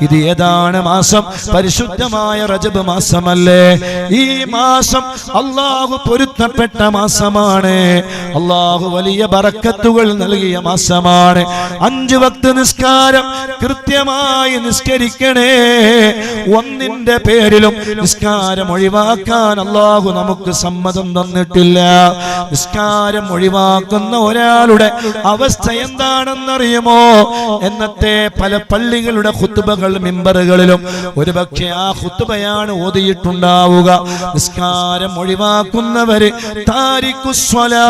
ഇത് ഏതാണ് മാസം? പരിശുദ്ധമായ റജബ് മാസമല്ലേ? ഈ മാസം അള്ളാഹു പൊരുത്തപ്പെട്ട മാസമാണ്. അള്ളാഹു വലിയ ബറക്കത്തുകൾ നൽകിയ മാസമാണ്. അഞ്ചു വക്ത നിസ്കാരം കൃത്യമായി നിസ്കരിക്കണേ. ഒന്നിന്റെ പേരിലും നിസ്കാരം ഒഴിവാക്കാൻ അള്ളാഹു നമുക്ക് സമ്മതം തന്നിട്ടില്ല. നിസ്കാരം ഒഴിവാക്കുന്ന ഒരാളുടെ അവസ്ഥ എന്താണെന്നറിയുമോ? എന്നത്തെ പല പള്ളികളുടെ മിമ്പറുകളിലും. ഒരുപക്ഷെ ആ ഹുത്തുബയാണ് ഓതിയിട്ടുണ്ടാവുക. നിസ്കാരം ഒഴിവാക്കുന്നവര് താരിഖുസ്വലാ.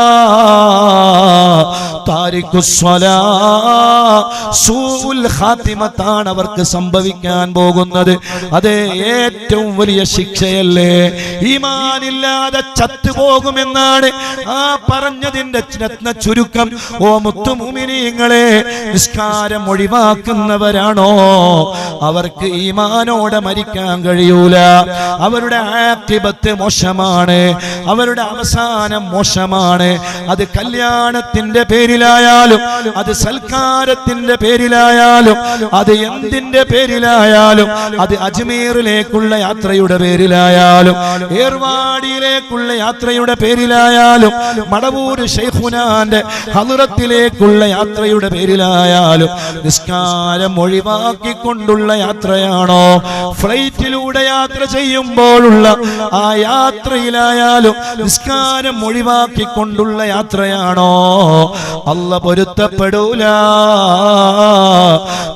ഖാത്തിമത്താണ് അവർക്ക് സംഭവിക്കാൻ പോകുന്നത്. അതേ ഏറ്റവും വലിയ ശിക്ഷയല്ലേ? ഈമാനില്ലാതെ ചത്തുപോകുമെന്നാണ് ആ പറഞ്ഞതിന്റെ രത്ന ചുരുക്കം. ഓ മുത്തുമുമിനിങ്ങളെ നിസ്കാരം ഒഴിവാക്കുന്നവരാണോ? അവർക്ക് ഈമാനോടെ മരിക്കാൻ കഴിയൂല. അവരുടെ ആക്തിപത്ത് മോശമാണ്. അവരുടെ അവസാനം മോശമാണ്. അത് കല്യാണത്തിന്റെ പേരിലായാലും അത് സൽക്കാരത്തിന്റെ പേരിലായാലും അത് എന്തിന്റെ പേരിലായാലും അത് അജ്മീറിലേക്കുള്ള യാത്രയുടെ പേരിലായാലും ഏർവാടിയിലേക്കുള്ള യാത്രയുടെ പേരിലായാലും മടവൂര് ഷെയ്ഖുനാന്റെ ഹലുറത്തിലേക്കുള്ള യാത്രയുടെ പേരിലായാലും നിസ്കാരം ഒഴിവാക്കിക്കൊണ്ടുള്ള യാത്രയാണോ? ഫ്ലൈറ്റിലൂടെ യാത്ര ചെയ്യുമ്പോഴുള്ള ആ യാത്രയിലായാലും നിസ്കാരം ഒഴിവാക്കിക്കൊണ്ടുള്ള യാത്രയാണോ? അല്ല പൊരുത്തപ്പെടൂല.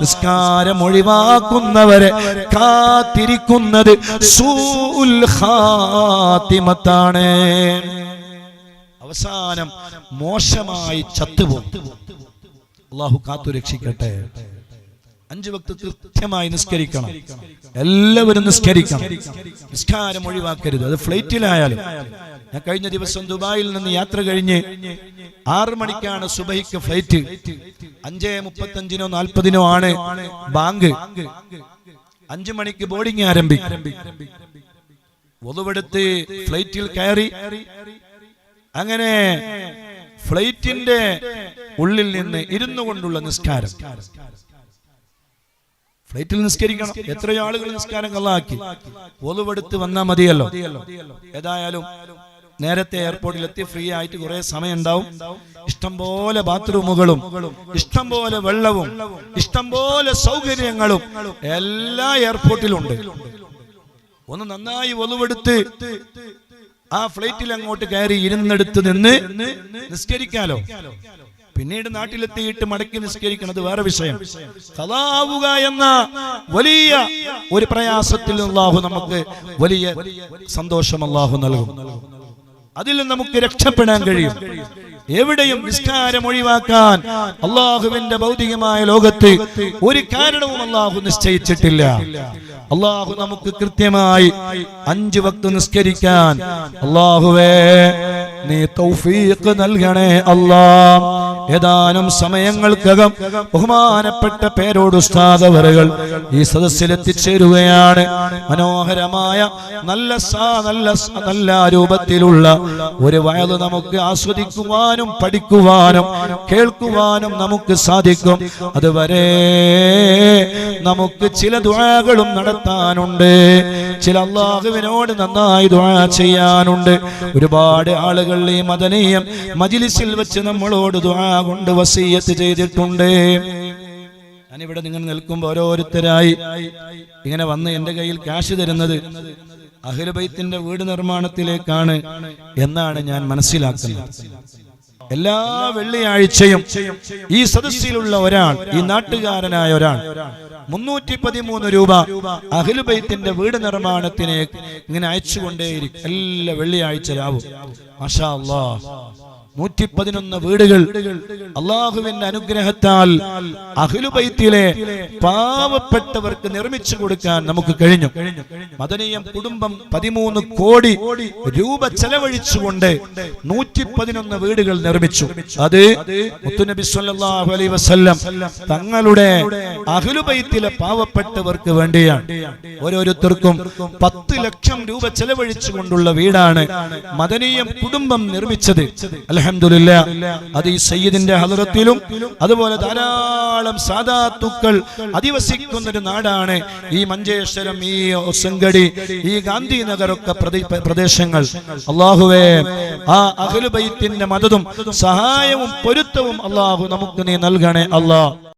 നിസ്കാരം ഒഴിവാക്കുന്നവരെ കാത്തിരിക്കുന്നത് സൂൽഹാത്തിമത്താണ് അവസാനം മോശമായി ചത്തുപോകും. അള്ളാഹു കാത്തു രക്ഷിക്കട്ടെ. അഞ്ചു വക്ത് കൃത്യമായി നിസ്കരിക്കണം. എല്ലാവരും നിസ്കരിക്കണം. നിസ്കാരം ഒഴിവാക്കരുത്. അത് ഫ്ലൈറ്റിലായാലും. ഞാൻ കഴിഞ്ഞ ദിവസം ദുബായിൽ നിന്ന് യാത്ര കഴിഞ്ഞ് ആറ് മണിക്കാണ് സുബൈക്ക് ഫ്ലൈറ്റ്. അഞ്ചേ മുപ്പത്തഞ്ചിനോ നാൽപ്പതിനോ ആണ് ബാങ്ക്. അഞ്ചു മണിക്ക് ബോർഡിംഗ് ആരംഭിക്കും ഒതുവെടുത്ത് ഫ്ലൈറ്റിൽ കയറി. അങ്ങനെ ഫ്ലൈറ്റിന്റെ ഉള്ളിൽ നിന്ന് ഇരുന്നു കൊണ്ടുള്ള നിസ്കാരം. ഫ്ലൈറ്റിൽ നിസ്കരിക്കണം. എത്രയോ ആളുകൾ നിസ്കാരം കള്ളാക്കി ഒളിവെടുത്ത് വന്നാൽ മതിയല്ലോ. ഏതായാലും നേരത്തെ എയർപോർട്ടിൽ എത്തി ഫ്രീ ആയിട്ട് കുറെ സമയം ഉണ്ടാവും ഇഷ്ടംപോലെ ബാത്റൂമുകളും ഇഷ്ടംപോലെ വെള്ളവും ഇഷ്ടംപോലെ സൗകര്യങ്ങളും എല്ലാ എയർപോർട്ടിലും ഉണ്ട് ഒന്ന് നന്നായി ഒലുവെടുത്ത് ആ ഫ്ലൈറ്റിൽ അങ്ങോട്ട് കയറി ഇരുന്നെടുത്ത് നിന്ന് നിസ്കരിക്കാലോ. പിന്നീട് നാട്ടിലെത്തിയിട്ട് മടക്കി നിസ്കരിക്കുന്നത് വേറെ വിഷയം. കഥാവുക എന്ന വലിയ ഒരു പ്രയാസത്തിൽ അള്ളാഹു നമുക്ക് വലിയ സന്തോഷം അള്ളാഹു നൽകും. അതിൽ നമുക്ക് രക്ഷപ്പെടാൻ കഴിയും. എവിടെയും നിസ്കാരം ഒഴിവാക്കാൻ അള്ളാഹുവിന്റെ ഭൗതികമായ ലോകത്ത് ഒരു കാരണവും അള്ളാഹു നിശ്ചയിച്ചിട്ടില്ല. അള്ളാഹു നമുക്ക് കൃത്യമായി അഞ്ചു വക്ത് നിസ്കരിക്കാൻ അള്ളാഹുവേ നീ തൗഫീഖ് നൽകണേ അല്ലാ. ഏതാനും സമയങ്ങൾക്കകം ബഹുമാനപ്പെട്ട പേരോട് ഉസ്താദവറുകൾ ഈ സദസ്സിൽ എത്തിച്ചേരുകയാണ് മനോഹരമായ നല്ല നല്ല നല്ല രൂപത്തിലുള്ള ഒരു വയത് നമുക്ക് ആസ്വദിക്കുവാനും പഠിക്കുവാനും കേൾക്കുവാനും നമുക്ക് സാധിക്കും. അതുവരെ നമുക്ക് ചില ദുആകളും നടത്താനുണ്ട്. ചില അള്ളാഹുവിനോട് നന്നായി ദുആ ചെയ്യാനുണ്ട്. ഒരുപാട് ആളുകൾ ഈ മദനീയം മജിലിസിൽ വെച്ച് നമ്മളോട് ദുആ കൊണ്ട് വസീയത്ത് ചെയ്തിട്ടുണ്ട്. ഞാനിവിടെ നിങ്ങൾ നിൽക്കുമ്പോൾ ഓരോരുത്തരായി ഇങ്ങനെ വന്ന് എന്റെ കയ്യിൽ കാശ് തരുന്നത് അഹിലബൈത്തിന്റെ വീട് നിർമ്മാണത്തിലേക്കാണ് എന്നാണ് ഞാൻ മനസ്സിലാക്കുന്നത്. എല്ലാ വെള്ളിയാഴ്ചയും ഈ സദസ്സിലുള്ള ഒരാൾ ഈ നാട്ടുകാരനായ ഒരാൾ മുന്നൂറ്റി പതിമൂന്ന് രൂപ അഖിലുബൈത്തിന്റെ വീട് നിർമ്മാണത്തിന് ഇങ്ങനെ അയച്ചുകൊണ്ടേയിരിക്കും. എല്ലാ വെള്ളിയാഴ്ച രാവും. മാഷാ അല്ലാ നൂറ്റി പതിനൊന്ന് വീടുകൾ അള്ളാഹുവിന്റെ അനുഗ്രഹത്താൽ അഖിലുബൈത്തിലെ പാവപ്പെട്ടവർക്ക് നിർമ്മിച്ചു കൊടുക്കാൻ നമുക്ക് കഴിഞ്ഞു. മദനീയം കുടുംബം പതിമൂന്ന് കോടി രൂപ ചെലവഴിച്ചുകൊണ്ട് നൂറ്റി പതിനൊന്ന് വീടുകൾ നിർമ്മിച്ചു. അത് മുത്തുനബി സല്ലാഹു അലൈഹി വസല്ലം തങ്ങളുടെ അഖിലുബൈത്തിലെ പാവപ്പെട്ടവർക്ക് വേണ്ടിയാണ്. ഓരോരുത്തർക്കും പത്ത് ലക്ഷം രൂപ ചെലവഴിച്ചുകൊണ്ടുള്ള വീടാണ് മദനീയം കുടുംബം നിർമ്മിച്ചത്. അലഹമില്ല അത് ഈ സയ്യിദിന്റെ ഹലറത്തിലും അതുപോലെ ധാരാളം സാധാത്തുക്കൾ അധിവസിക്കുന്ന ഒരു നാടാണ് ഈ മഞ്ചേശ്വരം ഈ ഒസങ്കടി ഈ ഗാന്ധിനഗറൊക്കെ പ്രദേശങ്ങൾ. അള്ളാഹുവേ ആ അഖിലുബൈത്തിന്റെ മതതും സഹായവും പൊരുത്തവും അള്ളാഹു നമുക്ക് നീ നൽകണേ അള്ളാഹ്